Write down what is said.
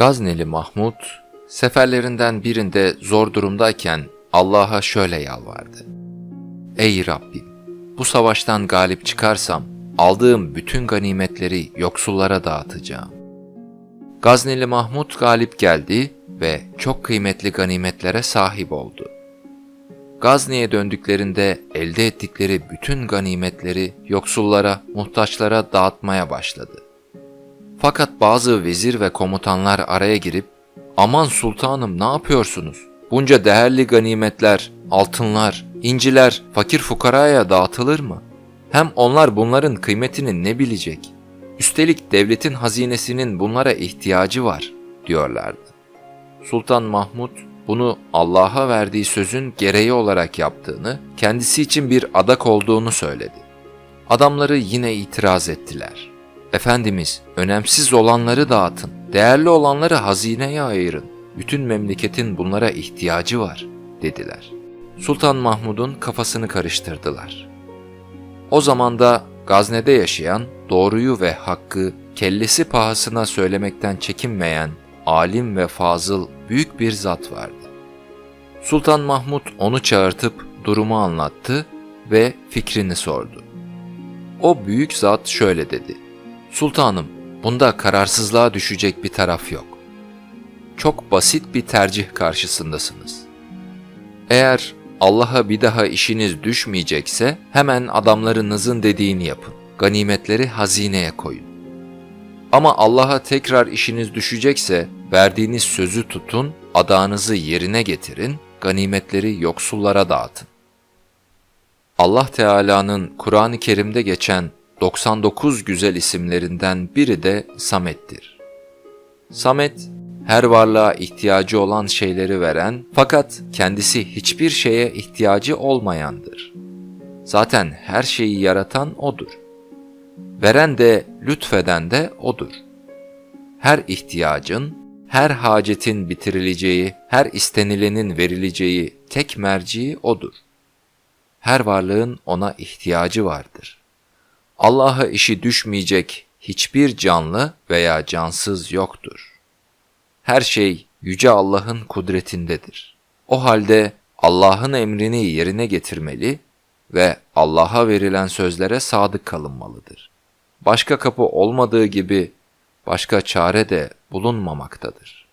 Gazneli Mahmud, seferlerinden birinde zor durumdayken Allah'a şöyle yalvardı. Ey Rabbim! Bu savaştan galip çıkarsam aldığım bütün ganimetleri yoksullara dağıtacağım. Gazneli Mahmud galip geldi ve çok kıymetli ganimetlere sahip oldu. Gazni'ye döndüklerinde elde ettikleri bütün ganimetleri yoksullara, muhtaçlara dağıtmaya başladı. Fakat bazı vezir ve komutanlar araya girip "Aman sultanım ne yapıyorsunuz? Bunca değerli ganimetler, altınlar, inciler fakir fukaraya dağıtılır mı? Hem onlar bunların kıymetini ne bilecek? Üstelik devletin hazinesinin bunlara ihtiyacı var." diyorlardı. Sultan Mahmud bunu Allah'a verdiği sözün gereği olarak yaptığını, kendisi için bir adak olduğunu söyledi. Adamları yine itiraz ettiler. Efendimiz, önemsiz olanları dağıtın, değerli olanları hazineye ayırın. Bütün memleketin bunlara ihtiyacı var, dediler. Sultan Mahmud'un kafasını karıştırdılar. O zaman da Gazne'de yaşayan, doğruyu ve hakkı kellesi pahasına söylemekten çekinmeyen, alim ve fazıl büyük bir zat vardı. Sultan Mahmud onu çağırtıp durumu anlattı ve fikrini sordu. O büyük zat şöyle dedi. Sultanım, bunda kararsızlığa düşecek bir taraf yok. Çok basit bir tercih karşısındasınız. Eğer Allah'a bir daha işiniz düşmeyecekse hemen adamlarınızın dediğini yapın. Ganimetleri hazineye koyun. Ama Allah'a tekrar işiniz düşecekse verdiğiniz sözü tutun, adağınızı yerine getirin, ganimetleri yoksullara dağıtın. Allah Teala'nın Kur'an-ı Kerim'de geçen 99 güzel isimlerinden biri de Samet'tir. Samet, her varlığa ihtiyacı olan şeyleri veren fakat kendisi hiçbir şeye ihtiyacı olmayandır. Zaten her şeyi yaratan O'dur. Veren de lütfeden de O'dur. Her ihtiyacın, her hacetin bitirileceği, her istenilenin verileceği tek merci O'dur. Her varlığın O'na ihtiyacı vardır. Allah'a işi düşmeyecek hiçbir canlı veya cansız yoktur. Her şey Yüce Allah'ın kudretindedir. O halde Allah'ın emrini yerine getirmeli ve Allah'a verilen sözlere sadık kalınmalıdır. Başka kapı olmadığı gibi başka çare de bulunmamaktadır.